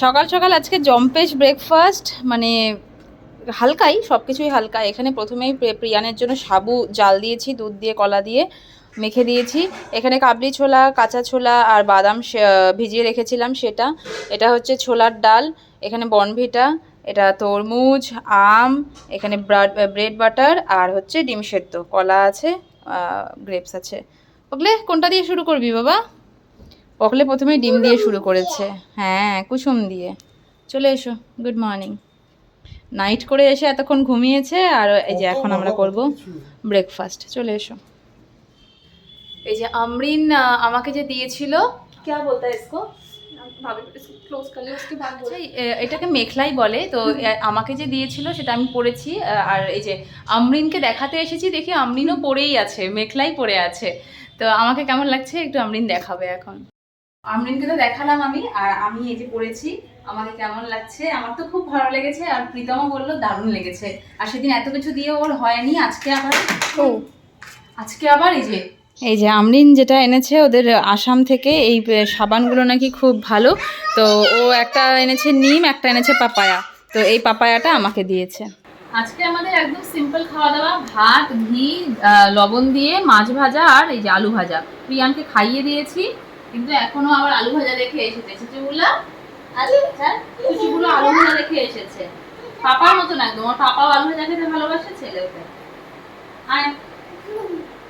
সকাল সকাল আজকে জম্পেশ ব্রেকফাস্ট মানে হালকাই সব কিছুই হালকা এখানে প্রথমেই প্রিয়ানের জন্য সাবু, জাল দিয়েছি, দুধ দিয়ে, কলা দিয়ে মেখে দিয়েছি। এখানে কাবলি ছোলা, কাঁচা ছোলা আর বাদাম ভিজিয়ে রেখেছিলাম সেটা। এটা হচ্ছে ছোলার ডাল, এখানে বনভিটা, এটা তরমুজ, আম, এখানে ব্রেড বাটার আর হচ্ছে ডিম সেদ্ধ। কলা আছে গ্রেপস আছে। ওগলে কোনটা দিয়ে শুরু করবি বাবা? পকলে প্রথমে ডিম দিয়ে শুরু করেছে হ্যাঁ কুসুম দিয়ে চলে এসো গুড মর্নিং নাইট করে এসে এতক্ষণ ঘুমিয়েছে আর এই যে এখন আমরা করব ব্রেকফাস্ট চলে এসো এই যে আমরিন আহ, আমাকে যে দিয়েছিল क्या बोलता है इसको क्लोज कर ले उसके बाद আচ্ছা, এ- এটাকে মেখলাই বলে তো এ, আমাকে যে দিয়েছিল সেটা আমি পড়েছি আহ, আর এই যে আমরিনকে দেখাতে এসেছি দেখি আমরিনও পড়েই আছে মেখলাই পড়ে আছে তো আমাকে কেমন লাগছে একটু আমরিন দেখাবে এখন আমরিনকে তো দেখালাম আমি আর আমি এই যে পড়েছি আমাকে কেমন লাগছে? আমার তো খুব ভালো লেগেছে আর প্রীতমও বলল দারুণ লেগেছে। আর সেদিন এত কিছু দিয়ে ওর হয়নি আজকে আবার আজকে আবার এই যে এই যে আমরিন যেটা এনেছে ওদের আসাম থেকে এই সাবানগুলো নাকি খুব ভালো। তো ও একটা এনেছে নিম একটা এনেছে পাপায়া। তো এই পাপায়াটা আমাকে দিয়েছে। আজকে আমাদের একদম সিম্পল খাওয়া দাওয়া ভাত ঘি লবণ দিয়ে মাছ ভাজা আর এই যে আলু ভাজা। প্রিয়ানকে খাইয়ে দিয়েছি। কিন্তু এখনও আবার আলু ভাজা দেখে এসেছে। চিচিগুলা আলু ভাজা আলু ভাজা দেখে এসেছে। পাপার মতন একদম। ওর পাপাও আলু ভাজা খেতে ভালোবাসে ছেলেকে আয়।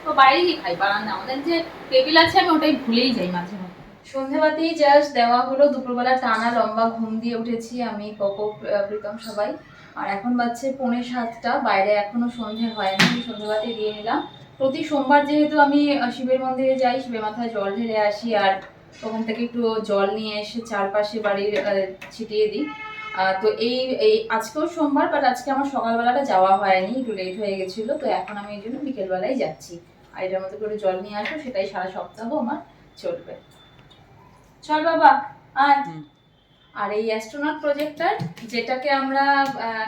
তো বাইরে গিয়ে খাই বারান্দা আমাদের যে টেবিল আছে আমি ওটাই ভুলেই যাই মাঝে মধ্যে। সন্ধেবাতেই জাস্ট দেওয়া হলো। দুপুরবেলা টানা লম্বা ঘুম দিয়ে উঠেছি আমি আহ, প্রীতম সবাই। আর এখন বাজছে পৌনে সাতটা। বাইরে এখনও সন্ধে হয়নি। সন্ধেবাতি দিয়ে নিলাম। প্রতি সোমবার যেহেতু আমি শিবের মন্দিরে যাই শিবের মাথায় জল ঢেলে আসি আর ওখান থেকে একটু জল নিয়ে এসে চারপাশে বাড়ির ছিটিয়ে দিই। তো এই এই আজকেও সোমবার বাট আজকে আমার সকালবেলাটা যাওয়া হয়নি একটু লেট হয়ে গেছিল তো এখন আমি এই জন্য বিকেলবেলায় যাচ্ছি। আর এটার মধ্যে করে জল নিয়ে আসব সেটাই সারা সপ্তাহ আমার চলবে। চল বাবা আয়। আর এই অ্যাস্ট্রোনট প্রজেক্টর যেটাকে আমরা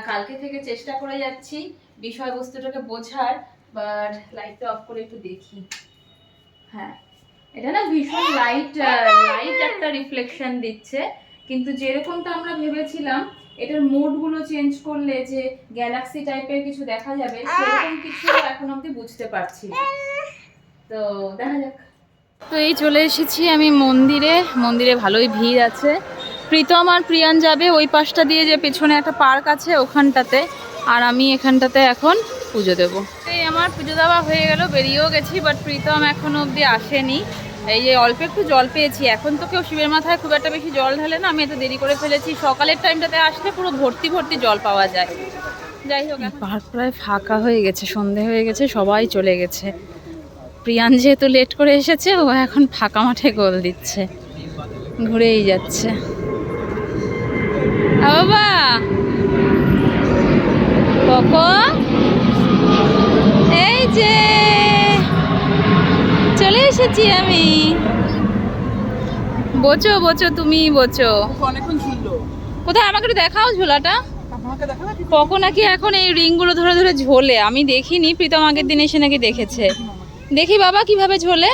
কালকে থেকে চেষ্টা করে যাচ্ছি বিষয়বস্তুটাকে বোঝার বাট লাইটটা অফ করে একটু দেখি। হ্যাঁ এটা না ভীষণ লাইট লাইট একটা রিফ্লেকশন দিচ্ছে। কিন্তু যেরকমটা আমরা ভেবেছিলাম, এটার মোডগুলো চেঞ্জ করলে যে গ্যালাক্সি টাইপের কিছু দেখা যাবে, সেরকম কিছু এখন অবধি বুঝতে পারছি তো দেখা যাক। তো এই চলে এসেছি আমি মন্দিরে। মন্দিরে ভালোই ভিড় আছে। প্রীতম আর প্রিয়ান যাবে ওই পাশটা দিয়ে যে পেছনে একটা পার্ক আছে ওখানটাতে। আর আমি এখানটাতে এখন পুজো দেবো। এই আমার পুজো দেওয়া হয়ে গেল বেরিয়েও গেছি বাট প্রীতম এখনও অবধি আসেনি। এই যে অল্প একটু জল পেয়েছি এখন তো কেউ শিবের মাথায় খুব একটা বেশি জল ঢালে না আমি এত দেরি করে ফেলেছি সকালের টাইমটাতে আসলে পুরো ভর্তি ভর্তি জল পাওয়া যায়। যাই হোক পার্ক প্রায় ফাঁকা হয়ে গেছে সন্ধে হয়ে গেছে সবাই চলে গেছে। প্রিয়ান যেহেতু লেট করে এসেছে ও এখন ফাঁকা মাঠে গোল দিচ্ছে ঘুরেই যাচ্ছে। বাবা! এই যে চলে এসেছি আমি। বোচো বোচো তুমি বোচো অনেকক্ষণ কোথায়? আমাকে একটু দেখাও ঝোলাটা। কখন নাকি এখন এই রিংগুলো ধরে ধরে ঝোলে? আমি দেখিনি প্রীতম আগের দিন এসে নাকি দেখেছে। দেখি বাবা কীভাবে ঝোলে?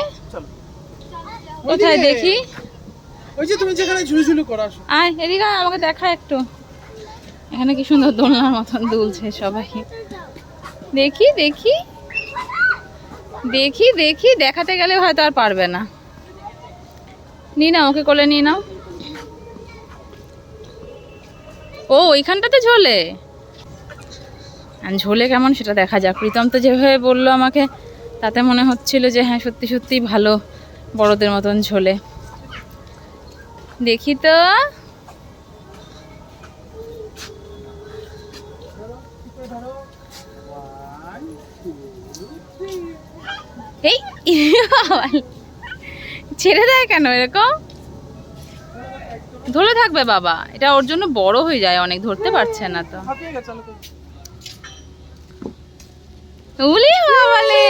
কোথায় দেখি? ওই যে তুমি যেখানে ঝুলু ঝুলু করো আয় এদিকে আমাকে দেখা একটু। এখানে কি সুন্দর দোলনার মতন দুলছে সবাই। দেখি দেখি। দেখি দেখি, দেখাতে গেলে হয়তো আর পারবে না। নি না ওকে কোলে নিয়ে নাও। ও, ওইখানটাতে ঝোলে? ঝোলে কেমন সেটা দেখা যাক। প্রীতম তো যেভাবে বলল আমাকে, তাতে মনে হচ্ছিল যে হ্যাঁ সত্যি সত্যি ভালো বড়দের মতন ঝোলে। দেখি তো। এই ছেড়ে দেয় কেন এরকম ধরে থাকবে বাবা এটা ওর জন্য বড় হয়ে যায় অনেক ধরতে পারছে না তো উলি বাবালে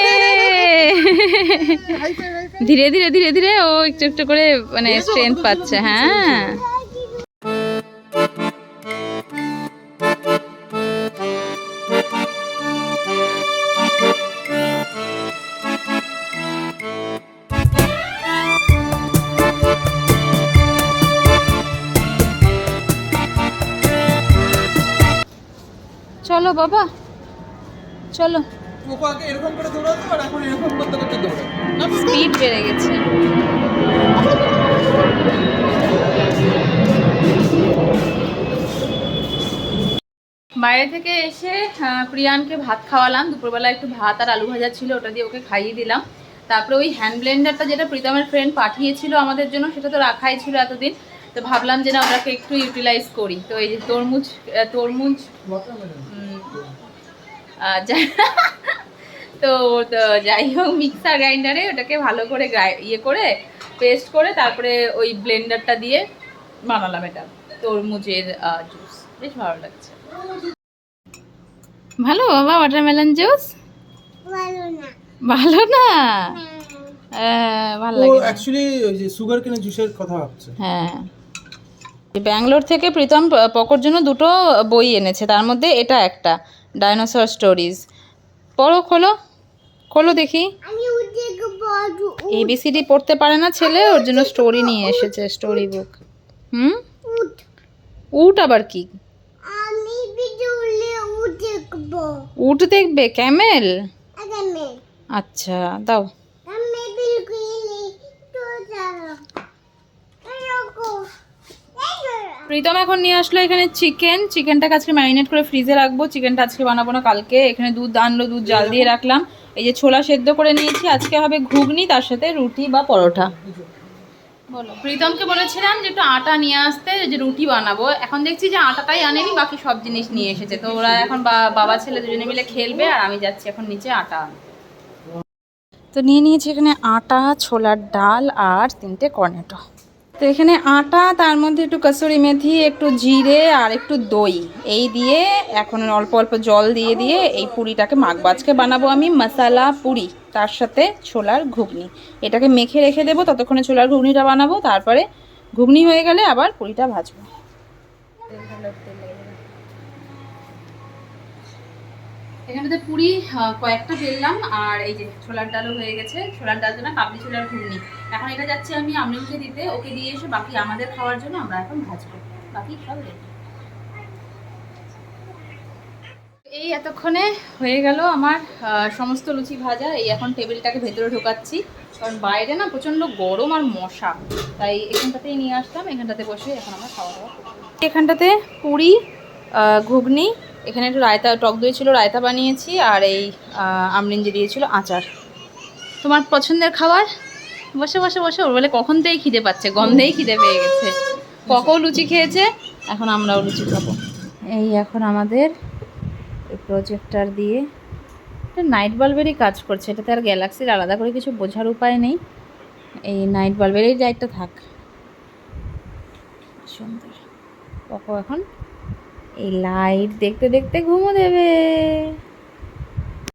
ধীরে ধীরে ধীরে ধীরে ও একটু একটু করে মানে স্ট্রেংথ পাচ্ছে হ্যাঁ চলো বাবা। চলো। এরকম করে দৌড়াতো আর এখন এরকম করতে করতে দৌড়ায় স্পিড বেড়ে গেছে। বাইরে থেকে এসে প্রিয়ানকে ভাত খাওয়ালাম। দুপুরবেলা একটু ভাত আর আলু ভাজা ছিল ওটা দিয়ে ওকে খাইয়ে দিলাম। তারপরে ওই হ্যান্ড ব্লেন্ডারটা যেটা প্রীতমের ফ্রেন্ড পাঠিয়েছিল আমাদের জন্য সেটা তো রাখাই ছিল এতদিন। তো ভাবলাম যে না ওটাকে একটু ইউটিলাইজ করি। তো এই যে তরমুজ তরমুজ তো তো যাই হোক মিক্সার গ্রাইন্ডারে ওটাকে ভালো করে ইয়ে করে পেস্ট করে তারপরে ওই ব্লেন্ডারটা দিয়ে বানালাম এটা তরমুজের জুস বেশ ভালো লাগছে। ভালো বাবা ওয়াটারমেলন জুস ভালো না। আহ, ভালো লাগে না। অ্যাকচুয়ালি ওই যে সুগার কেনে জুসের কথা ভাবছে। হ্যাঁ। ব্যাঙ্গালোর থেকে প্রীতম পকর জন্য দুটো বই এনেছে তার মধ্যে এটা একটা। ডাইনোসর স্টোরিজ পড়ো খোলো খোলো দেখি। এবিসিডি পড়তে পারে না ছেলে ওর জন্য স্টোরি নিয়ে এসেছে স্টোরি বুক হুম? উট আবার কি? উট দেখবে ক্যামেল। আচ্ছা দাও আমি বিলকুলি তো যাও এরকম প্রীতম এখন নিয়ে আসলো এখানে চিকেন চিকেনটাকে আজকে ম্যারিনেট করে ফ্রিজে রাখব। চিকেনটা আজকে বানাবো না কালকে। এখানে দুধ, আনলো দুধ, জাল দিয়ে রাখলাম। এই যে ছোলা সেদ্ধ করে নিয়েছি। আজকে হবে ঘুগনি, তার সাথে রুটি বা পরোটা। বলো। প্রীতমকে বলেছিলাম যে একটু আটা নিয়ে আসতে, যে রুটি বানাবো। এখন দেখছি যে আটাটাই আনেনি, বাকি সব জিনিস নিয়ে এসেছে। তো ওরা এখন বাবা ছেলে দুজনে মিলে খেলবে, আর আমি যাচ্ছি এখন নিচে আটা তো নিয়ে নিয়েছি এখানে আটা, ছোলার ডাল, আর তিনটে কর্নেটো তো এখানে আটা, তার মধ্যে একটু কসুরি মেথি, একটু জিরে আর একটু দই। এই দিয়ে এখন অল্প অল্প জল দিয়ে দিয়ে এই পুরিটাকে মাখবো বানাবো আমি, মশালা, পুরি, তার সাথে ছোলার ঘুগনি। এটাকে মেখে রেখে দেবো, ততক্ষণে ছোলার ঘুগনিটা বানাবো, তারপরে ঘুগনি হয়ে গেলে আবার পুরিটা ভাজবো। এখানটাতে পুরি কয়েকটা ফেললাম আর এই যে ছোলার ডালও হয়ে গেছে। ছোলার ডাল না কাবলি ছোলার ঘুগনি। এখন এটা যাচ্ছে আমি আমরিনকে দিতে, ওকে দিয়ে এসে বাকি আমাদের খাওয়ার জন্য আমরা এখন ভাজবো। বাকি সব। এই এতক্ষণে হয়ে গেল আমার সমস্ত লুচি ভাজা। এই এখন টেবিলটাকে ভেতরে ঢোকাচ্ছি। কারণ বাইরে না প্রচণ্ড গরম আর মশা। তাই এখানটাতেই নিয়ে আসলাম এখানটাতে বসে এখন আমরা খাওয়া দাওয়া এখানটাতে পুরি ঘুগনি এখানে একটু রায়তা, টক দই ছিল, রায়তা বানিয়েছি, আর এই আমরিঞ্জি দিয়েছিল আচার। তোমার পছন্দের খাবার? বসে বসে বসে, ওর বলে কখন থেকেই খিদে পাচ্ছে? গন্ধেই খিদে পেয়ে গেছে। পকও লুচি খেয়েছে? এখন আমরাও লুচি খাব। এই এখন আমাদের প্রজেক্টর দিয়ে এটা নাইট বাল্বেরই কাজ করছে। এটাতে আর গ্যালাক্সির আলাদা করে কিছু বোঝার উপায় নেই। এই নাইট বাল্বেরই লাইটটা থাক। সুন্দর। পকো এখন এই লাইট দেখতে দেখতে ঘুমো দেবে।